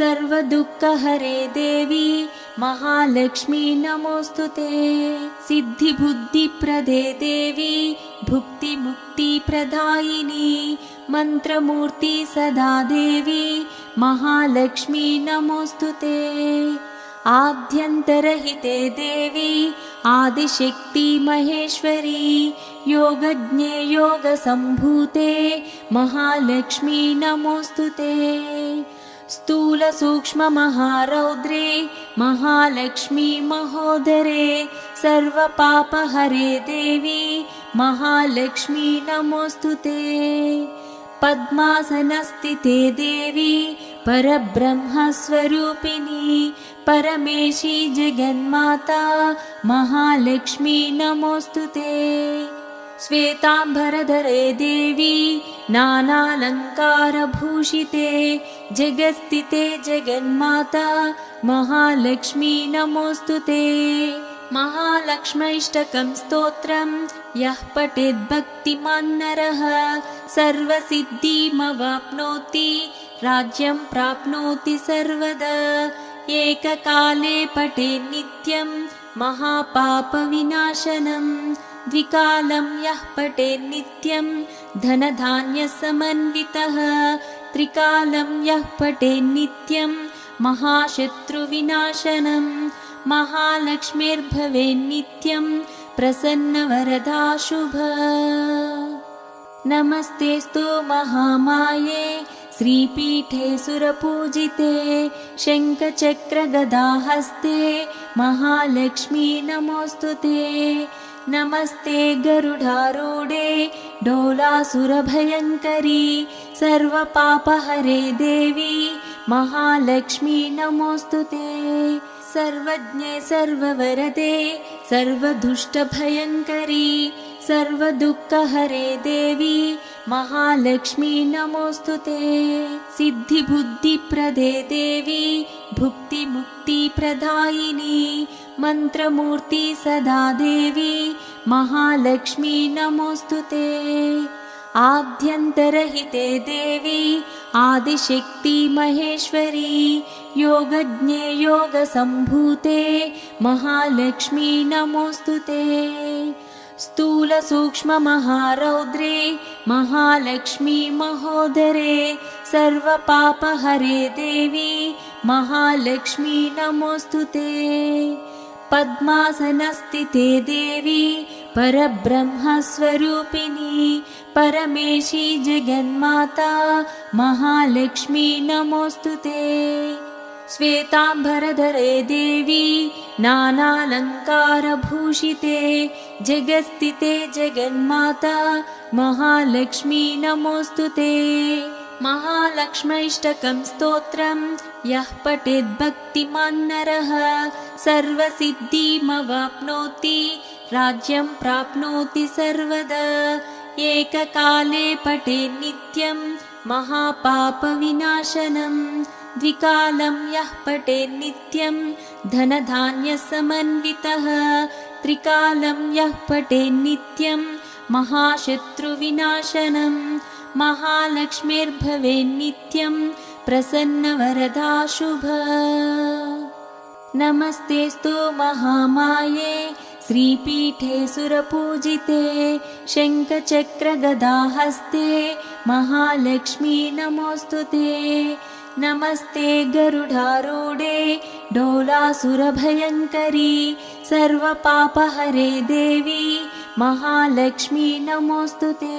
सर्वदुःखहरे देवी महालक्ष्मी नमोऽस्तु ते। सिद्धिबुद्धिप्रदे देवी भुक्तिमुक्तिप्रदायिनी मन्त्रमूर्ति सदा देवी महालक्ष्मी नमोऽस्तु ते। आद्यन्तरहिते देवी आदिशक्ति महेश्वरी योगज्ञे योगसम्भूते महालक्ष्मी नमोऽस्तु ते स्थूलसूक्ष्ममहारौद्रे महालक्ष्मी महोदरे सर्वपापहरे देवी महालक्ष्मी नमोऽस्तु ते। पद्मासनस्थिते देवी परब्रह्मस्वरूपिणी परमेशी जगन्माता महालक्ष्मी नमोऽस्तु ते श्वेताम्बरधरे देवी नानालङ्कारभूषिते जगस्थिते जगन्माता महालक्ष्मी नमोऽस्तु ते। महालक्ष्मैष्टकं स्तोत्रं यः पठेद्भक्तिमान् नरः सर्वसिद्धिमवाप्नोति राज्यं प्राप्नोति सर्वदा। एककाले पठे नित्यं महापापविनाशनम् द्विकालं यः पठे नित्यं धनधान्यसमन्वितः। त्रिकालं यः पठे नित्यं महाशत्रुविनाशनम् महालक्ष्मीर्भवे नित्यं प्रसन्नवरदा शुभ नमस्तेऽस्तु महामाये श्रीपीठे सुरपूजिते शङ्खचक्रगदाहस्ते महालक्ष्मी नमोऽस्तु ते नमस्ते गरुडारूढे डोलासुरभयङ्करी सर्वपापहरे देवी महालक्ष्मी नमोऽस्तु ते। सर्वज्ञे सर्ववरदे सर्वदुष्टभयङ्करी सर्वदुःखहरे देवी महालक्ष्मी नमोऽस्तु ते। सिद्धिबुद्धिप्रदे देवी भुक्तिमुक्तिप्रदायिनी मन्त्रमूर्ति सदा देवी महालक्ष्मी नमोऽस्तु ते। आद्यन्तरहिते देवी आदिशक्ति महेश्वरी योगज्ञे योगसम्भूते महालक्ष्मी नमोऽस्तु ते। स्थूलसूक्ष्ममहारौद्रे महालक्ष्मी महोदरे सर्वपापहरे देवी महालक्ष्मी नमोऽस्तु ते पद्मासनस्थिते देवी परब्रह्मस्वरूपिणी परमेशी जगन्माता महालक्ष्मी नमोऽस्तु ते। श्वेताम्बरधरे देवी नानालङ्कारभूषिते जगस्थिते जगन्माता महालक्ष्मी नमोऽस्तु ते महालक्ष्मैष्टकं स्तोत्रं। यः पठेद्भक्तिमान् नरः सर्वसिद्धिमवाप्नोति राज्यं प्राप्नोति सर्वदा। एककाले पठे नित्यं महापापविनाशनम् द्विकालं यः पठे नित्यं धनधान्यसमन्वितः। त्रिकालं यः पठे नित्यं महाशत्रुविनाशनम् महालक्ष्मीर्भवे नित्यं प्रसन्नवरदा शुभ नमस्तेऽस्तु महामाये श्रीपीठे सुरपूजिते शङ्खचक्रगदाहस्ते महालक्ष्मी नमोऽस्तु ते। नमस्ते गरुडारूढे डोलासुरभयङ्करी सर्वपापहरे देवी महालक्ष्मी नमोऽस्तु ते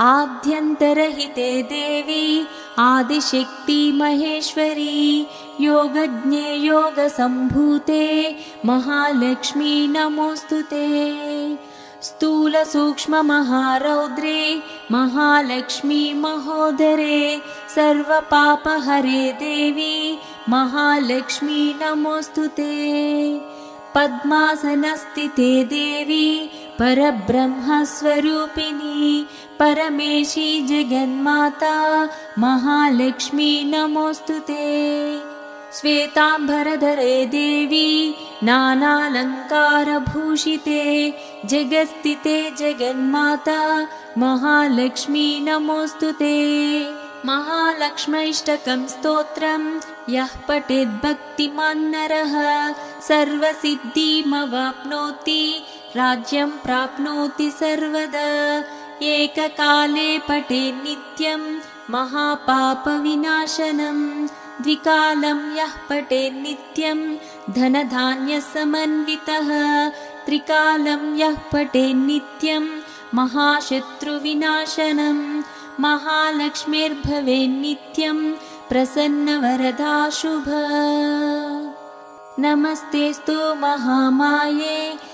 आद्यन्तरहिते देवी आदिशक्ति महेश्वरी योगज्ञे योगसम्भूते महालक्ष्मी नमोऽस्तु ते। स्थूलसूक्ष्ममहारौद्रे महालक्ष्मी महोदरे सर्वपापहरे देवी महालक्ष्मी नमोऽस्तु ते। पद्मासनस्थिते देवी परब्रह्मस्वरूपिणी परमेशी जगन्माता महालक्ष्मी नमोऽस्तु ते। श्वेताम्बरधरे देवी नानालङ्कारभूषिते जगस्थिते जगन्माता महालक्ष्मी नमोऽस्तु ते। महालक्ष्मैष्टकं स्तोत्रं यः पठेद्भक्तिमान् नरः सर्वसिद्धिमवाप्नोति राज्यं प्राप्नोति सर्वदा। एककाले पठे नित्यं महापापविनाशनं। द्विकालं यः पठे नित्यं धनधान्यसमन्वितः। त्रिकालं यः पठे नित्यं महाशत्रुविनाशनं। महालक्ष्मीर्भवे नित्यं प्रसन्नवरदा शुभ नमस्तेस्तु महामाये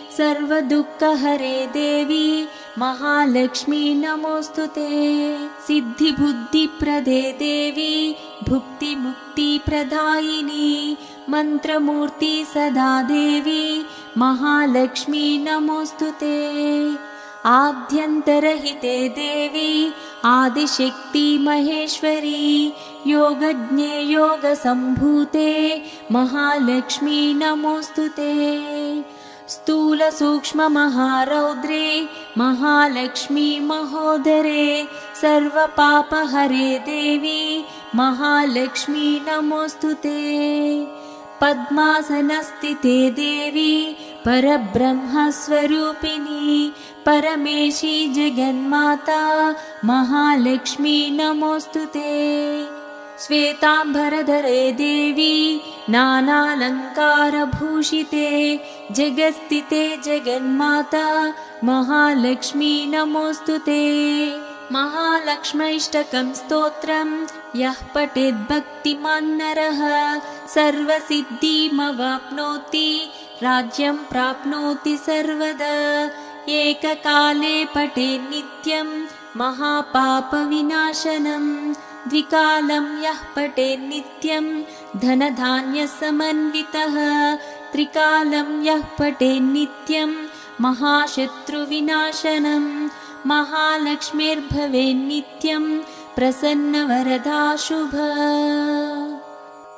सर्वदुःखहरे देवी महालक्ष्मी नमोऽस्तु ते। सिद्धिबुद्धिप्रदे देवी भुक्तिमुक्तिप्रदायिनी मन्त्रमूर्ति सदा देवी महालक्ष्मी नमोऽस्तु ते। आद्यन्तरहिते देवी आदिशक्ति महेश्वरी योगज्ञे योगसम्भूते महालक्ष्मी नमोऽस्तु ते स्थूलसूक्ष्ममहारौद्रे महालक्ष्मी महोदरे सर्वपापहरे देवी महालक्ष्मी नमोऽस्तु ते। पद्मासनस्थिते देवी परब्रह्मस्वरूपिणी परमेशी जगन्माता महालक्ष्मी नमोऽस्तु ते श्वेताम्बरधरे देवी नानालङ्कारभूषिते जगस्थिते जगन्माता महालक्ष्मी नमोऽस्तु ते। महालक्ष्मैष्टकं स्तोत्रं यः पठेद्भक्तिमान् नरः सर्वसिद्धिमवाप्नोति राज्यं प्राप्नोति सर्वदा। एककाले पठे नित्यं महापापविनाशनं द्विकालं यः पठे नित्यं धनधान्यसमन्वितः। त्रिकालं यः पठे नित्यं महाशत्रुविनाशनं। महालक्ष्मीर्भवे नित्यं प्रसन्नवरदा शुभ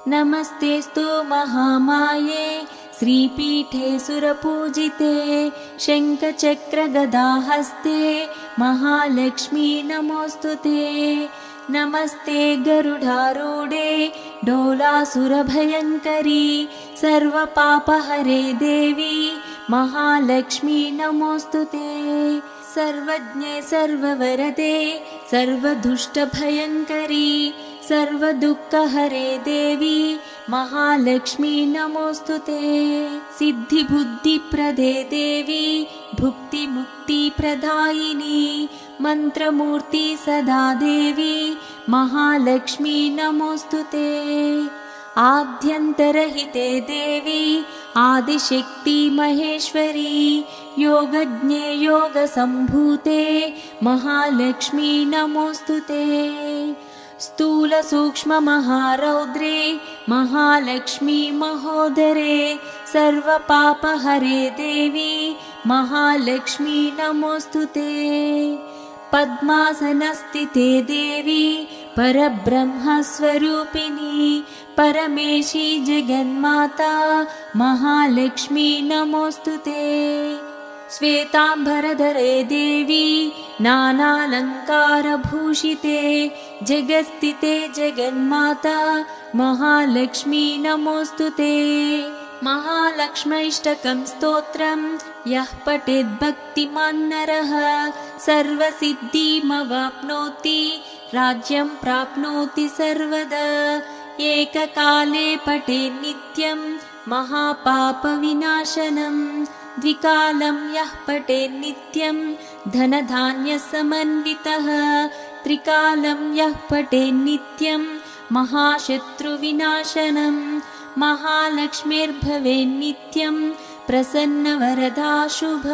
नमस्तेस्तु महामाये श्रीपीठे सुरपूजिते शङ्खचक्रगदाहस्ते महालक्ष्मी नमोऽस्तु ते नमस्ते गरुडारूढे डोलासुरभयङ्करी सर्वपापहरे देवी महालक्ष्मी नमोऽस्तु ते। सर्वज्ञे सर्ववरदे सर्वदुष्टभयङ्करी सर्वदुःखहरे देवी महालक्ष्मी नमोऽस्तु ते। सिद्धिबुद्धिप्रदे देवी भुक्तिमुक्तिप्रदायिनी मन्त्रमूर्ति सदा देवी महालक्ष्मी नमोऽस्तु ते। आद्यन्तरहिते देवी आदिशक्ति महेश्वरी योगज्ञे योगसम्भूते महालक्ष्मी नमोऽस्तु ते। स्थूलसूक्ष्ममहारौद्रे महालक्ष्मी महोदरे सर्वपापहरे देवी महालक्ष्मी नमोऽस्तु ते पद्मासनस्थिते देवी परब्रह्मस्वरूपिणी परमेशी जगन्माता महालक्ष्मी नमोऽस्तु ते। श्वेताम्बरधरे देवी नानालङ्कारभूषिते जगत्स्थिते जगन्माता महालक्ष्मी नमोऽस्तु ते। महालक्ष्मैष्टकं स्तोत्रं यः पठेद्भक्तिमान् नरः। सर्वसिद्धिमवाप्नोति राज्यं प्राप्नोति सर्वदा। एककाले पठे नित्यं महापापविनाशनं। द्विकालं यः पठे नित्यं धनधान्यसमन्वितः। त्रिकालं यः पठे नित्यं महाशत्रुविनाशनं। महालक्ष्मीर्भवे नित्यं प्रसन्नवरदा शुभ